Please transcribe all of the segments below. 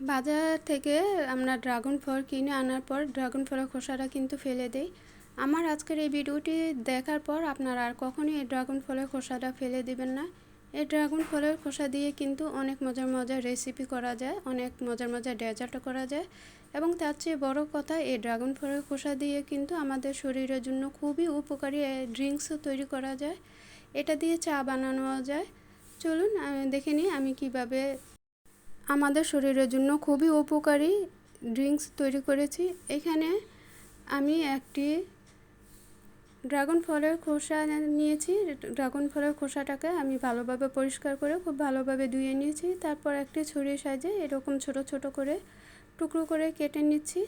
বাজার থেকে আমরা ড্রাগন ফল কিনে আনার পর ড্রাগন ফলের খোসাটা কিন্তু ফেলে দেই। আমার আজকের এই ভিডিওটি দেখার পর আপনারা আর কখনোই এই ড্রাগন ফলের খোসাটা ফেলে দিবেন না। এই ড্রাগন ফলের খোসা দিয়ে কিন্তু অনেক মজার মজার রেসিপি করা যায়, অনেক মজার মজার ডেজার্টও করা যায় এবং তার চেয়ে বড় কথা, এই ড্রাগন ফলের খোসা দিয়ে কিন্তু আমাদের শরীরের জন্য খুবই উপকারী ড্রিঙ্কসও তৈরি করা যায়। এটা দিয়ে চা বানানো যায়। চলুন দেখে নিই আমি কীভাবে আমাদের শরীরের জন্য খুবই উপকারী ড্রিঙ্কস তৈরি করেছি। এখানে আমি একটি ড্রাগন ফলের খোসা নিয়েছি। ড্রাগন ফলের খোসাটাকে আমি ভালোভাবে পরিষ্কার করে খুব ভালোভাবে ধুয়ে নিয়েছি। তারপর একটি ছুরির সাহায্যে এরকম ছোট ছোট করে টুকরো করে কেটে নিচ্ছি।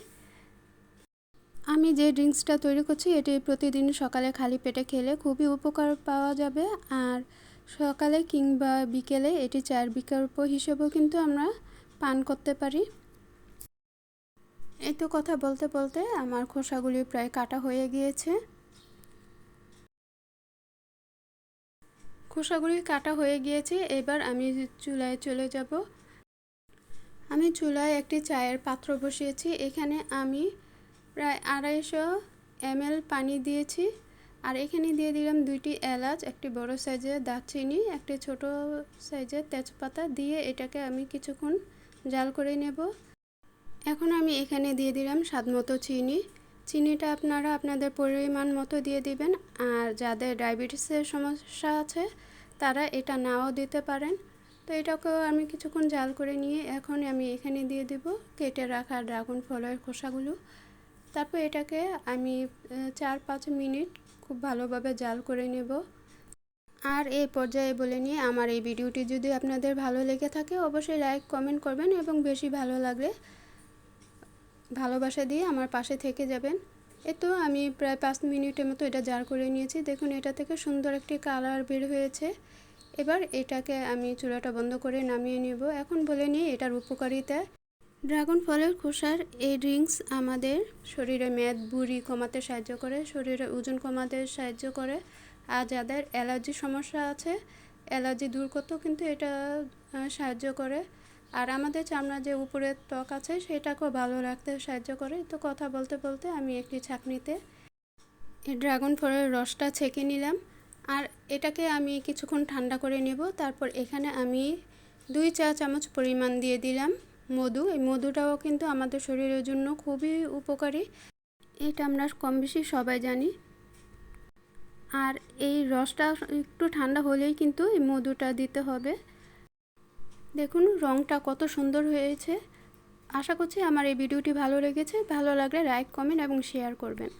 আমি যে ড্রিঙ্কসটা তৈরি করছি, এটি প্রতিদিন সকালে খালি পেটে খেলে খুবই উপকার পাওয়া যাবে। আর সকালে কিংবা বিকেলে এটি চায়ের বিকল্প হিসেবেও কিন্তু আমরা পান করতে পারি। এই তো কথা বলতে বলতে আমার খোসাগুলি প্রায় কাটা হয়ে গিয়েছে। খোসাগুলি কাটা হয়ে গিয়েছে, এবার আমি চুলায় চলে যাব। আমি চুলায় একটি চায়ের পাত্র বসিয়েছি, এখানে আমি প্রায় আড়াইশো এমএল পানি দিয়েছি। আর এখানে দিয়ে দিলাম দুইটি এলাচ, একটি বড় সাইজের দারচিনি, একটি ছোট সাইজের তেজপাতা দিয়ে এটাকে আমি কিছুক্ষণ জাল করে নেব। এখন আমি এখানে দিয়ে দিলাম স্বাদ মতো চিনি। চিনিটা আপনারা আপনাদের পরিমাণ মতো দিয়ে দিবেন, আর যাদের ডায়াবেটিসের সমস্যা আছে, তারা এটা নাও দিতে পারেন। তো এটাকেও আমি কিছুক্ষণ জাল করে নিয়ে এখন আমি এখানে দিয়ে দেব কেটে রাখা ড্রাগন ফলের খোসাগুলো। তারপর এটাকে আমি চার পাঁচ মিনিট খুব ভালোভাবে জাল করে নেব। আর এই পর্যায়ে বলে নিয়ে আমার এই ভিডিওটি যদি আপনাদের ভালো লেগে থাকে, অবশ্যই লাইক, কমেন্ট করবেন এবং বেশি ভালো লাগলে ভালোবাসা দিয়ে আমার পাশে থেকে যাবেন। এ তো আমি প্রায় পাঁচ মিনিটের মতো এটা জার করে নিয়েছি। দেখুন, এটা থেকে সুন্দর একটি কালার বের হয়েছে। এবার এটাকে আমি চুলাটা বন্ধ করে নামিয়ে নেব। এখন বলে নিই, এটার উপকারিতা ড্রাগন ফলের খোসার এই ড্রিঙ্কস আমাদের শরীরে মেদ, বুড়ি কমাতে সাহায্য করে, শরীরে ওজন কমাতে সাহায্য করে। আর যাদের অ্যালার্জি সমস্যা আছে, অ্যালার্জি দূর করতেও কিন্তু এটা সাহায্য করে। আর আমাদের চামড়া যে উপরের ত্বক আছে, সেটাকেও ভালো রাখতে সাহায্য করে। তো কথা বলতে বলতে আমি একটি ছাকনিতে এই ড্রাগন ফলের রসটা ছেঁকে নিলাম। আর এটাকে আমি কিছুক্ষণ ঠান্ডা করে নেব। তারপর এখানে আমি দুই চা চামচ পরিমাণ দিয়ে দিলাম। মধু। এই মধুটাও কিন্তু আমাদের শরীরের জন্য খুবই উপকারী। এটা আমরা কম বেশি সবাই জানি। আর এই রসটা একটু ঠান্ডা হলেই কিন্তু এই মধুটা দিতে হবে। দেখুন, রংটা কত সুন্দর হয়েছে। আশা করছি আমার এই ভিডিওটি ভালো লেগেছে। ভালো লাগলে লাইক, কমেন্ট এবং শেয়ার করবেন।